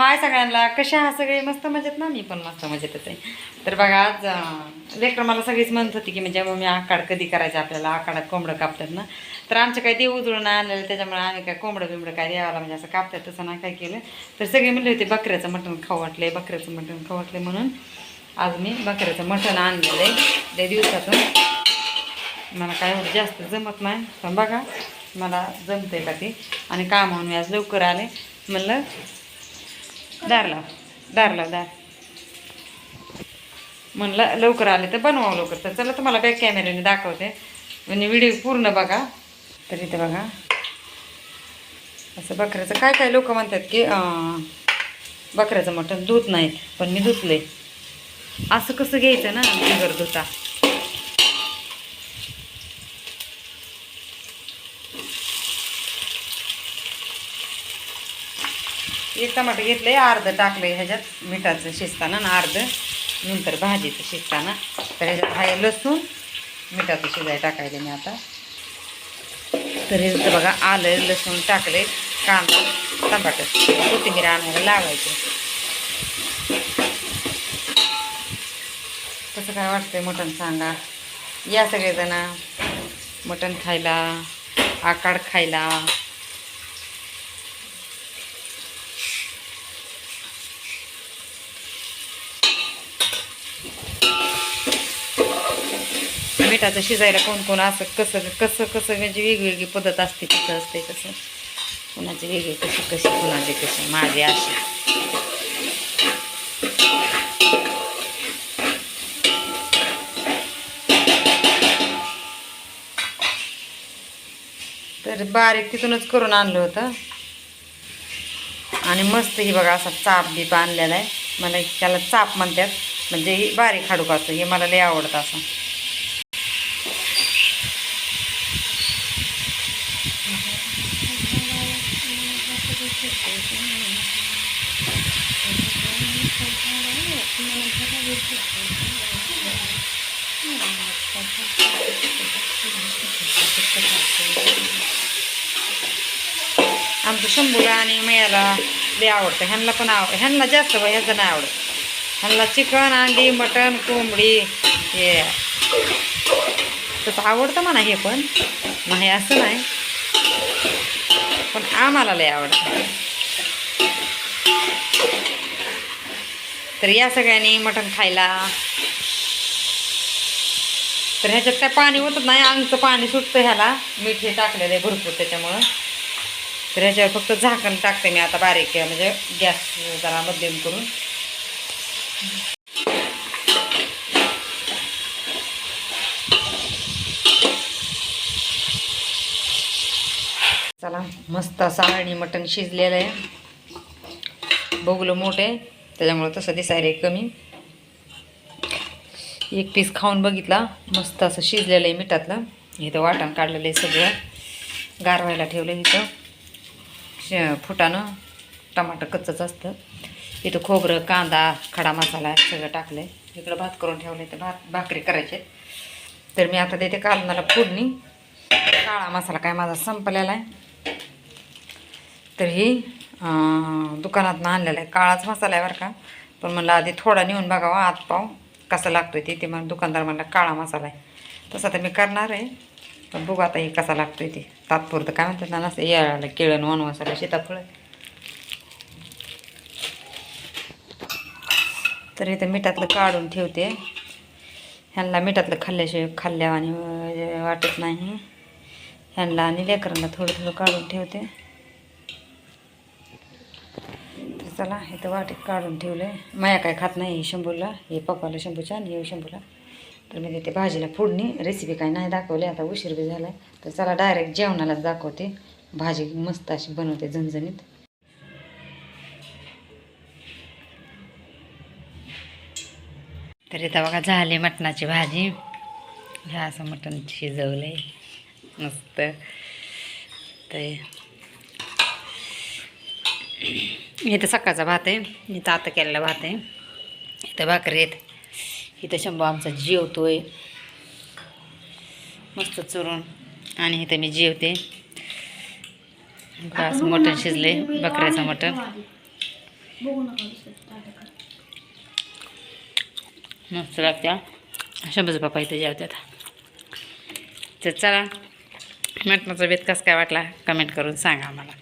हाय सगळ्यांना कशा आहात सगळे? मस्त मजेत ना? मी पण मस्त मजेतच आहे. तर बघा आज लेकर लेकरं मला सगळीच म्हणत होती की म्हणजे मम्मी आकाड कधी करायचं आपल्याला? आकाडात कोंबडं कापतात ना? तर आमचं काही देव उजळून आणलेलं त्याच्यामुळे आम्ही काय कोंबडं बिंबडं काय देवाला म्हणजे असं कापतात तसं नाही काय केलं. तर सगळे म्हणले होते बकऱ्याचं मटण खाऊ वाटले बकऱ्याचं मटण खाऊ वाटले म्हणून आज मी बकऱ्याचं मटण आणलेलं आहे. त्या दिवसातून. मला काय एवढं जास्त जमत नाही. पण बघा मला जमतंय का ते? आणि कामावून मी आज लवकर आले. म्हणलं दार लाव दार. लाव दार म्हणलं लवकर आले तर बनवावं लवकर. तर चला तुम्हाला बॅक कॅमेऱ्याने दाखवते. म्हणजे व्हिडिओ पूर्ण बघा. तर इथं बघा. असं बकऱ्याचं काय काय लोक म्हणतात की बकऱ्याचं मटण दूध नाही पण मी धुतले असं कसं घ्यायचं ना बिगर धुता एक टमाटर घेतलंय अर्ध टाकलंय ह्याच्यात मिठाचं शिजताना आणि अर्ध नंतर भाजीचं शिजताना. तर ह्याच्यात आहे लसूण मिठाचं शिजाय टाकायले मी आता. तर हे बघा आलं लसूण टाकले कांदा टमाटर कोथिंबीर आणायला लावायचं. कसं काय वाटतंय मटण सांगा? या सगळेजण मटण खायला आकाड खायला मिठाचं शिजायला कोण कोण असं कसं कसं कसं म्हणजे वेगवेगळी पद्धत असते तिथं असते कसं कुणाचे वेगळी कसे कशी कुणाचे कसे माझी अशी तर बारीक तिथूनच करून आणलं होतं. आणि मस्त ही बघा असा चाप बीप आणलेला आहे. मला त्याला चाप म्हणतात म्हणजे ही बारीक खाडूक असतं हे मला लय आवडतं असं. आमचं शंभूला आणि मयाला लय आवडतं. ह्यांना पण आव ह्यांना जास्त बा ह्याचं नाही आवडत. ह्यांना चिकन अंडी मटण कोंबडी हे. तसं आवडतं म्हणा हे पण. नाही असं नाही. पण आम्हाला लय आवडतं. तर या सगळ्यांनी मटण खायला. तर ह्याच्यात काय पाणी होतं नाही अंगचं पाणी सुटतं ह्याला. मीठ हे टाकलेलं आहे भरपूर त्याच्यामुळं. तर ह्याच्यावर फक्त झाकण टाकते मी आता बारीक म्हणजे गॅस जरा मध्यम करून. चला मस्त असं आणि मटण शिजलेलं आहे. बघलं मोठे त्याच्यामुळं तसं दिसायला आहे कमी. एक पीस खाऊन बघितला मस्त असं शिजलेलं आहे मिठातलं. इथं वाटण काढलेलं आहे सगळं. गारवायला ठेवलं इथं. श फुटानं टमाटर कच्चंच असतं. इथं खोबरं कांदा खडा मसाला सगळं टाकलं आहे इकडं भात करून ठेवलं आहे तर भात भाकरी करायचे तर मी आता देते कालनाला फोडणी. काळा मसाला काय माझा संपलेला आहे. तर ही दुकानातनं आणलेला आहे. काळाच मसाला आहे बरं का. पण म्हणलं आधी थोडा नेऊन बघावा आत पाव कसा लागतोय ते. ते मला दुकानदार म्हणला काळा मसाला आहे. तसं तर मी करणार आहे. पण बघू आता हे कसा लागतोय ते. तात्पुरतं काय म्हणतात ना नसं यायला केळण वन मसाला सीताफळ. तर इथं मिठातलं काढून ठेवते. ह्यांना मिठातलं खाल्ल्याशिवाय खाल्ल्या आणि वाटत नाही. ह्यांना आणि लेकरांना थोडं थोडं काढून ठेवते. चला हे तर वाटीत काढून ठेवलं आहे माया काय खात नाही हे शंभूला हे पप्पाला शंभूच्या आणि हे शंभूला. तर मी देते भाजीला फोडणी रेसिपी काय नाही दाखवली आता उशीर बी झाला तर चला डायरेक्ट जेवणालाच दाखवते. भाजी मस्त अशी बनवते झणझणीत. तर इथं बघा झाली मटणाची भाजी. ह्या असं मटण शिजवलं आहे मस्त. तर इथं सकाळचा भात आहे. इथं आता केलेला भात आहे. इथं भाकरी आहेत. इथं शंभू आमचा जेवतोय. मस्त चुरून. आणि इथं मी जेवते. असं मटण शिजले. बकऱ्याचं मटण. मस्त लागत्या. शंभूचं पप्पा इथे जेवतात तर चला मटणाचा बेत कसं काय वाटला? कमेंट करून सांगा आम्हाला.